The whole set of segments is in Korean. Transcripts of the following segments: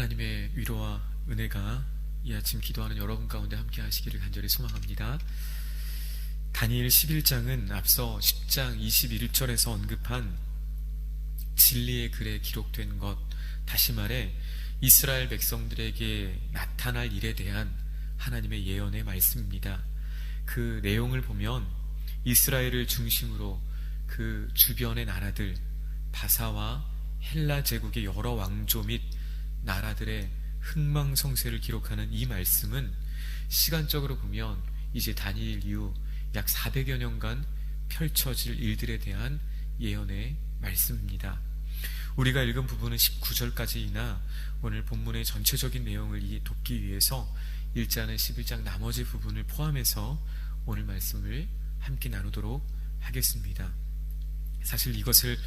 하나님의 위로와 은혜가 이 아침 기도하는 여러분 가운데 함께 하시기를 간절히 소망합니다. 다니엘 11장은 앞서 10장 21절에서 언급한 진리의 글에 기록된 것, 다시 말해 이스라엘 백성들에게 나타날 일에 대한 하나님의 예언의 말씀입니다. 그 내용을 보면 이스라엘을 중심으로 그 주변의 나라들, 바사와 헬라 제국의 여러 왕조 및 나라들의 흥망성쇠를 기록하는 이 말씀은 시간적으로 보면 이제 다니엘 이후 약 400여 년간 펼쳐질 일들에 대한 예언의 말씀입니다. 우리가 읽은 부분은 19절까지이나 오늘 본문의 전체적인 내용을 돕기 위해서 1자는 11장 나머지 부분을 포함해서 오늘 말씀을 함께 나누도록 하겠습니다. 사실 이것을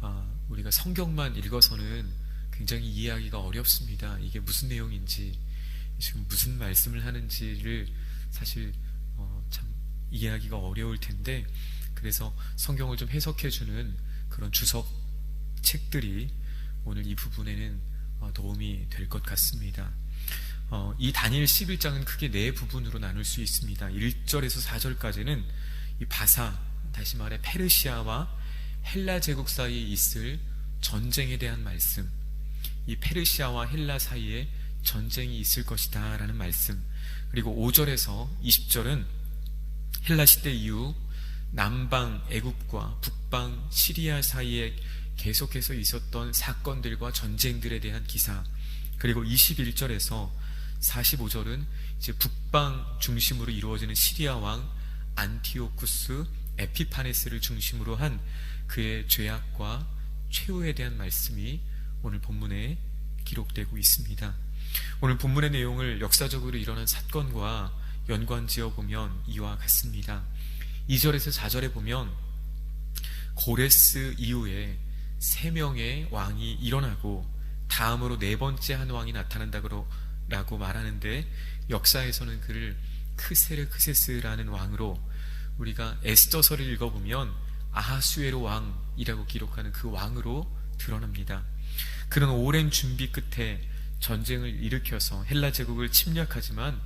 어, 우리가 성경만 읽어서는 굉장히 이해하기가 어렵습니다. 이게 무슨 내용인지 지금 무슨 말씀을 하는지를 사실 어, 참 이해하기가 어려울 텐데 그래서 성경을 좀 해석해주는 그런 주석 책들이 오늘 이 부분에는 어, 도움이 될 것 같습니다. 어, 이 다니엘 11장은 크게 네 부분으로 나눌 수 있습니다. 1절에서 4절까지는 이 바사, 다시 말해 페르시아와 헬라 제국 사이에 있을 전쟁에 대한 말씀, 이 페르시아와 헬라 사이에 전쟁이 있을 것이다 라는 말씀, 그리고 5절에서 20절은 헬라 시대 이후 남방 애굽과 북방 시리아 사이에 계속해서 있었던 사건들과 전쟁들에 대한 기사, 그리고 21절에서 45절은 이제 북방 중심으로 이루어지는 시리아 왕 안티오쿠스 에피파네스를 중심으로 한 그의 죄악과 최후에 대한 말씀이 오늘 본문에 기록되고 있습니다. 오늘 본문의 내용을 역사적으로 일어난 사건과 연관지어 보면 이와 같습니다. 2절에서 4절에 보면 고레스 이후에 세 명의 왕이 일어나고 다음으로 네 번째 한 왕이 나타난다고 말하는데 역사에서는 그를 크세르 크세스라는 왕으로 우리가 에스더서를 읽어보면 아하수에로 왕이라고 기록하는 그 왕으로 드러납니다. 그는 오랜 준비 끝에 전쟁을 일으켜서 헬라 제국을 침략하지만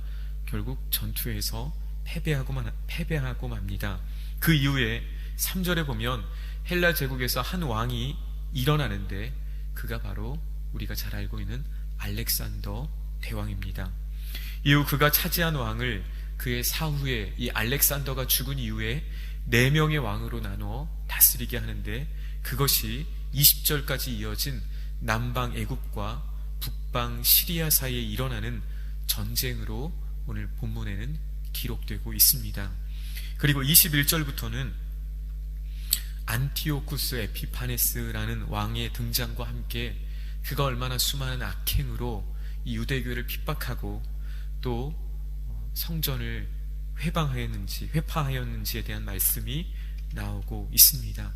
결국 전투에서 패배하고, 패배하고 맙니다. 그 이후에 3절에 보면 헬라 제국에서 한 왕이 일어나는데 그가 바로 우리가 잘 알고 있는 알렉산더 대왕입니다. 이후 그가 차지한 왕을 그의 사후에 이 알렉산더가 죽은 이후에 네 명의 왕으로 나누어 다스리게 하는데 그것이 20절까지 이어진 남방 애굽과 북방 시리아 사이에 일어나는 전쟁으로 오늘 본문에는 기록되고 있습니다. 그리고 21절부터는 안티오쿠스 에피파네스라는 왕의 등장과 함께 그가 얼마나 수많은 악행으로 이 유대교를 핍박하고 또 성전을 회방하였는지 회파하였는지에 대한 말씀이 나오고 있습니다.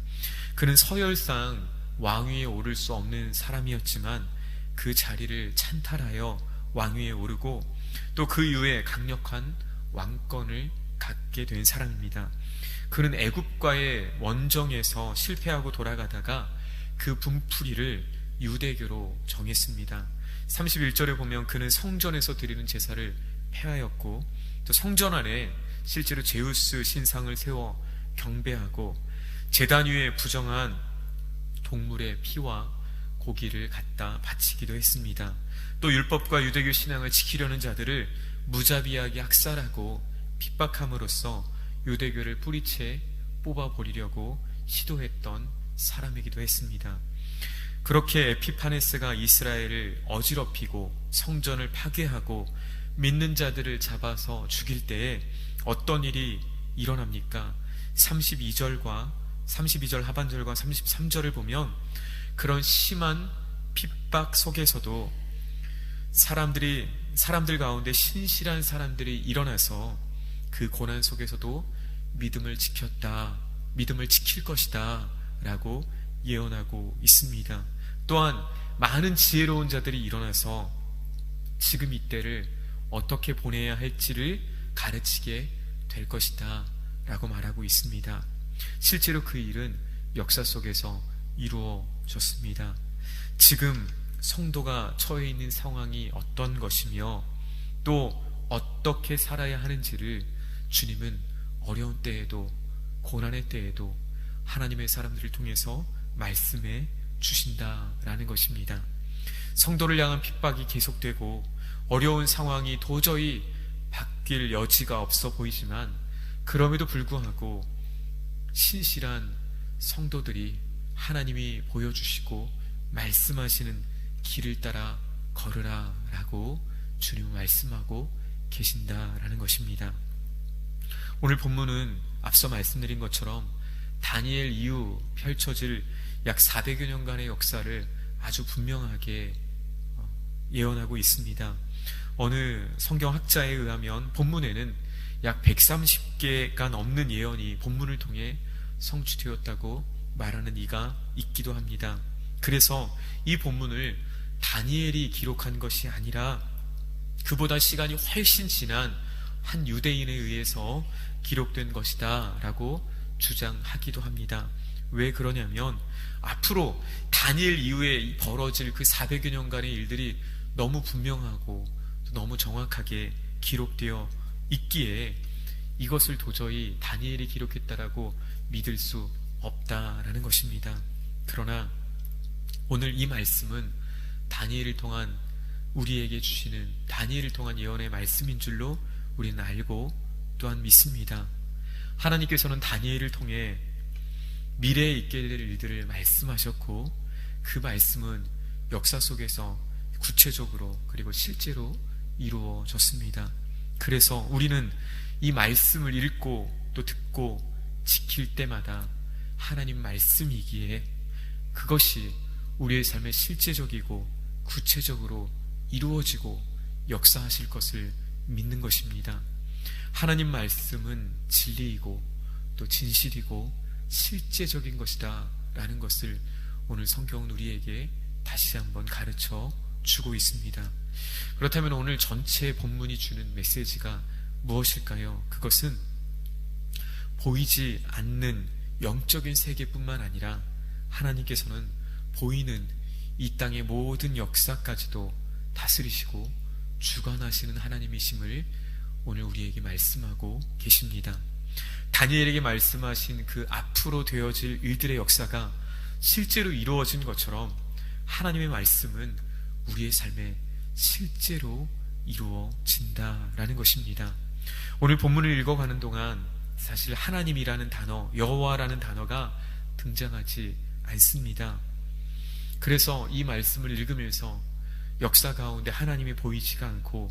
그는 서열상 왕위에 오를 수 없는 사람이었지만 그 자리를 찬탈하여 왕위에 오르고 또 그 이후에 강력한 왕권을 갖게 된 사람입니다. 그는 애굽과의 원정에서 실패하고 돌아가다가 그 분풀이를 유대교로 정했습니다. 31절에 보면 그는 성전에서 드리는 제사를 폐하였고 또 성전 안에 실제로 제우스 신상을 세워 경배하고 제단 위에 부정한 동물의 피와 고기를 갖다 바치기도 했습니다. 또 율법과 유대교 신앙을 지키려는 자들을 무자비하게 학살하고 핍박함으로써 유대교를 뿌리채 뽑아버리려고 시도했던 사람이기도 했습니다. 그렇게 에피파네스가 이스라엘을 어지럽히고 성전을 파괴하고 믿는 자들을 잡아서 죽일 때에 어떤 일이 일어납니까? 32절과 32절 하반절과 33절을 보면 그런 심한 핍박 속에서도 사람들이 사람들 가운데 신실한 사람들이 일어나서 그 고난 속에서도 믿음을 지켰다. 믿음을 지킬 것이다. 라고 예언하고 있습니다. 또한 많은 지혜로운 자들이 일어나서 지금 이때를 어떻게 보내야 할지를 가르치게 될 것이다. 라고 말하고 있습니다. 실제로 그 일은 역사 속에서 이루어졌습니다. 지금 성도가 처해 있는 상황이 어떤 것이며 또 어떻게 살아야 하는지를 주님은 어려운 때에도 고난의 때에도 하나님의 사람들을 통해서 말씀해 주신다라는 것입니다. 성도를 향한 핍박이 계속되고 어려운 상황이 도저히 바뀔 여지가 없어 보이지만 그럼에도 불구하고 신실한 성도들이 하나님이 보여주시고 말씀하시는 길을 따라 걸으라 라고 주님은 말씀하고 계신다라는 것입니다. 오늘 본문은 앞서 말씀드린 것처럼 다니엘 이후 펼쳐질 약 400여 년간의 역사를 아주 분명하게 어, 예언하고 있습니다. 어느 성경학자에 의하면 본문에는 약 130개가 넘는 예언이 본문을 통해 성취되었다고 말하는 이가 있기도 합니다. 그래서 이 본문을 다니엘이 기록한 것이 아니라 그보다 시간이 훨씬 지난 한 유대인에 의해서 기록된 것이다 라고 주장하기도 합니다. 왜 그러냐면 앞으로 다니엘 이후에 벌어질 그 400여 년간의 일들이 너무 분명하고 너무 정확하게 기록되어 있기에 이것을 도저히 다니엘이 기록했다라고 믿을 수 없다라는 것입니다. 그러나 오늘 이 말씀은 다니엘을 통한 우리에게 주시는 다니엘을 통한 예언의 말씀인 줄로 우리는 알고 또한 믿습니다. 하나님께서는 다니엘을 통해 미래에 있게 될 일들을 말씀하셨고 그 말씀은 역사 속에서 구체적으로 그리고 실제로 이루어졌습니다. 그래서 우리는 이 말씀을 읽고 또 듣고 지킬 때마다 하나님 말씀이기에 그것이 우리의 삶에 실제적이고 구체적으로 이루어지고 역사하실 것을 믿는 것입니다. 하나님 말씀은 진리이고 또 진실이고 실제적인 것이다 라는 것을 오늘 성경은 우리에게 다시 한번 가르쳐 주고 있습니다. 그렇다면 오늘 전체 본문이 주는 메시지가 무엇일까요? 그것은 보이지 않는 영적인 세계뿐만 아니라 하나님께서는 보이는 이 땅의 모든 역사까지도 다스리시고 주관하시는 하나님이심을 오늘 우리에게 말씀하고 계십니다. 다니엘에게 말씀하신 그 앞으로 되어질 일들의 역사가 실제로 이루어진 것처럼 하나님의 말씀은 우리의 삶에 실제로 이루어진다라는 것입니다. 오늘 본문을 읽어가는 동안 사실 하나님이라는 단어, 여호와라는 단어가 등장하지 않습니다. 그래서 이 말씀을 읽으면서 역사 가운데 하나님이 보이지가 않고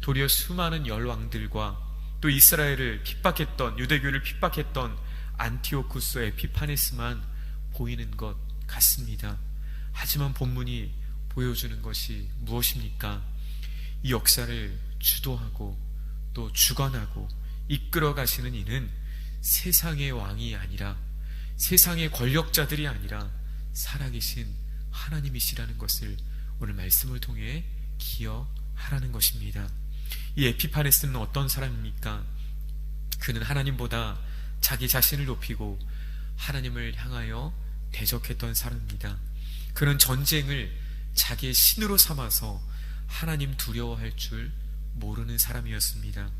도리어 수많은 열왕들과 또 이스라엘을 핍박했던 유대교를 핍박했던 안티오쿠스 에피파네스만 보이는 것 같습니다. 하지만 본문이 보여주는 것이 무엇입니까? 이 역사를 주도하고 또 주관하고 이끌어 가시는 이는 세상의 왕이 아니라 세상의 권력자들이 아니라 살아계신 하나님이시라는 것을 오늘 말씀을 통해 기억하라는 것입니다. 이 에피파네스는 어떤 사람입니까? 그는 하나님보다 자기 자신을 높이고 하나님을 향하여 대적했던 사람입니다. 그는 전쟁을 자기의 신으로 삼아서 하나님 두려워할 줄 모르는 사람이었습니다.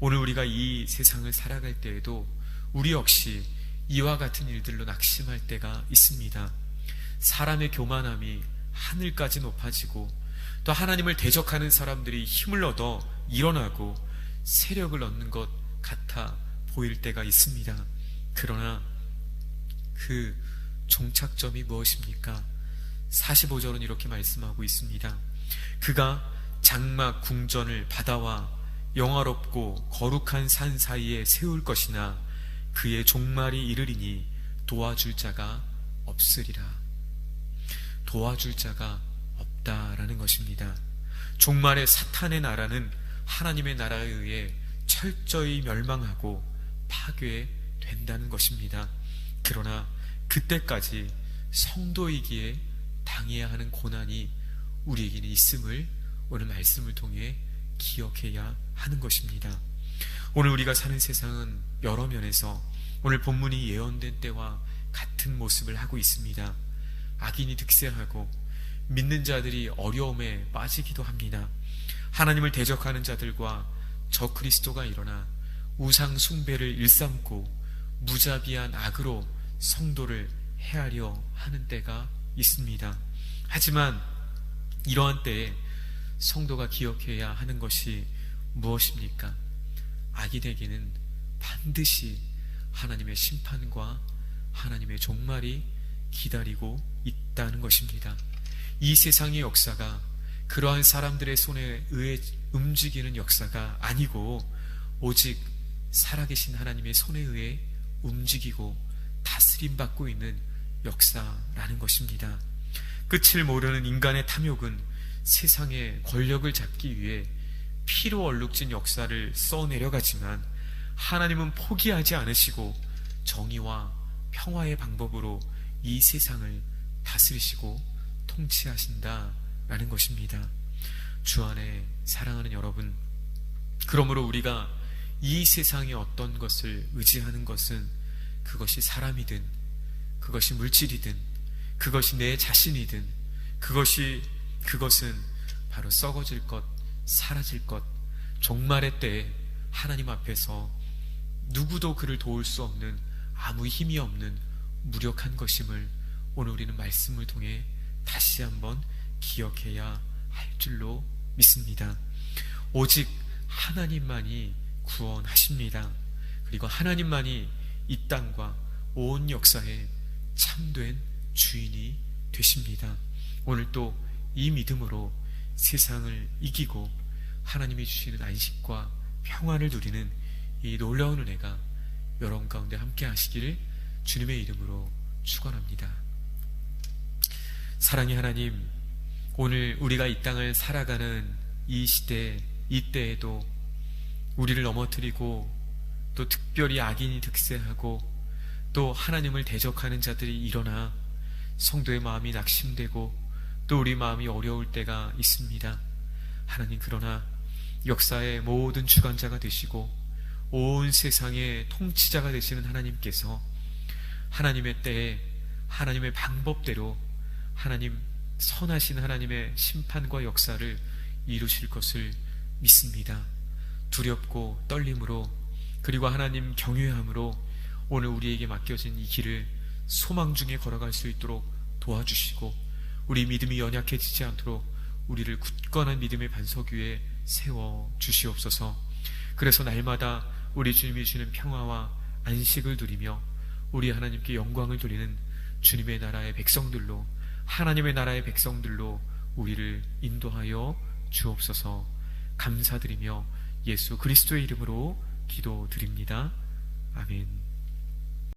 오늘 우리가 이 세상을 살아갈 때에도 우리 역시 이와 같은 일들로 낙심할 때가 있습니다. 사람의 교만함이 하늘까지 높아지고 또 하나님을 대적하는 사람들이 힘을 얻어 일어나고 세력을 얻는 것 같아 보일 때가 있습니다. 그러나 그 종착점이 무엇입니까? 45절은 이렇게 말씀하고 있습니다. 그가 장막 궁전을 바다와 영화롭고 거룩한 산 사이에 세울 것이나 그의 종말이 이르리니 도와줄 자가 없으리라. 도와줄 자가 없다라는 것입니다. 종말의 사탄의 나라는 하나님의 나라에 의해 철저히 멸망하고 파괴된다는 것입니다. 그러나 그때까지 성도이기에 당해야 하는 고난이 우리에게는 있음을 오늘 말씀을 통해 기억해야 하는 것입니다. 오늘 우리가 사는 세상은 여러 면에서 오늘 본문이 예언된 때와 같은 모습을 하고 있습니다. 악인이 득세하고 믿는 자들이 어려움에 빠지기도 합니다. 하나님을 대적하는 자들과 저 그리스도가 일어나 우상 숭배를 일삼고 무자비한 악으로 성도를 헤아려 하는 때가 있습니다. 하지만 이러한 때에 성도가 기억해야 하는 것이 무엇입니까? 악인에게는 반드시 하나님의 심판과 하나님의 종말이 기다리고 있다는 것입니다. 이 세상의 역사가 그러한 사람들의 손에 의해 움직이는 역사가 아니고 오직 살아계신 하나님의 손에 의해 움직이고 다스림 받고 있는 역사라는 것입니다. 끝을 모르는 인간의 탐욕은 세상의 권력을 잡기 위해 피로 얼룩진 역사를 써내려가지만 하나님은 포기하지 않으시고 정의와 평화의 방법으로 이 세상을 다스리시고 통치하신다라는 것입니다. 주 안에 사랑하는 여러분, 그러므로 우리가 이 세상의 어떤 것을 의지하는 것은 그것이 사람이든 그것이 물질이든 그것이 내 자신이든 그것이 그것은 바로 썩어질 것, 사라질 것, 종말의 때에 하나님 앞에서 누구도 그를 도울 수 없는 아무 힘이 없는 무력한 것임을 오늘 우리는 말씀을 통해 다시 한번 기억해야 할 줄로 믿습니다. 오직 하나님만이 구원하십니다. 그리고 하나님만이 이 땅과 온 역사에 참된 주인이 되십니다. 오늘 또 이 믿음으로 세상을 이기고 하나님이 주시는 안식과 평안을 누리는 이 놀라운 은혜가 여러분 가운데 함께 하시기를 주님의 이름으로 축원합니다. 사랑의 하나님, 오늘 우리가 이 땅을 살아가는 이 시대, 이 때에도 우리를 넘어뜨리고 또 특별히 악인이 득세하고 또 하나님을 대적하는 자들이 일어나 성도의 마음이 낙심되고 또 우리 마음이 어려울 때가 있습니다. 하나님 그러나 역사의 모든 주관자가 되시고 온 세상의 통치자가 되시는 하나님께서 하나님의 때에 하나님의 방법대로 하나님 선하신 하나님의 심판과 역사를 이루실 것을 믿습니다. 두렵고 떨림으로 그리고 하나님 경외함으로 오늘 우리에게 맡겨진 이 길을 소망 중에 걸어갈 수 있도록 도와주시고 우리 믿음이 연약해지지 않도록 우리를 굳건한 믿음의 반석 위에 세워 주시옵소서. 그래서 날마다 우리 주님이 주는 평화와 안식을 누리며 우리 하나님께 영광을 돌리는 주님의 나라의 백성들로 하나님의 나라의 백성들로 우리를 인도하여 주옵소서. 감사드리며 예수 그리스도의 이름으로 기도드립니다. 아멘.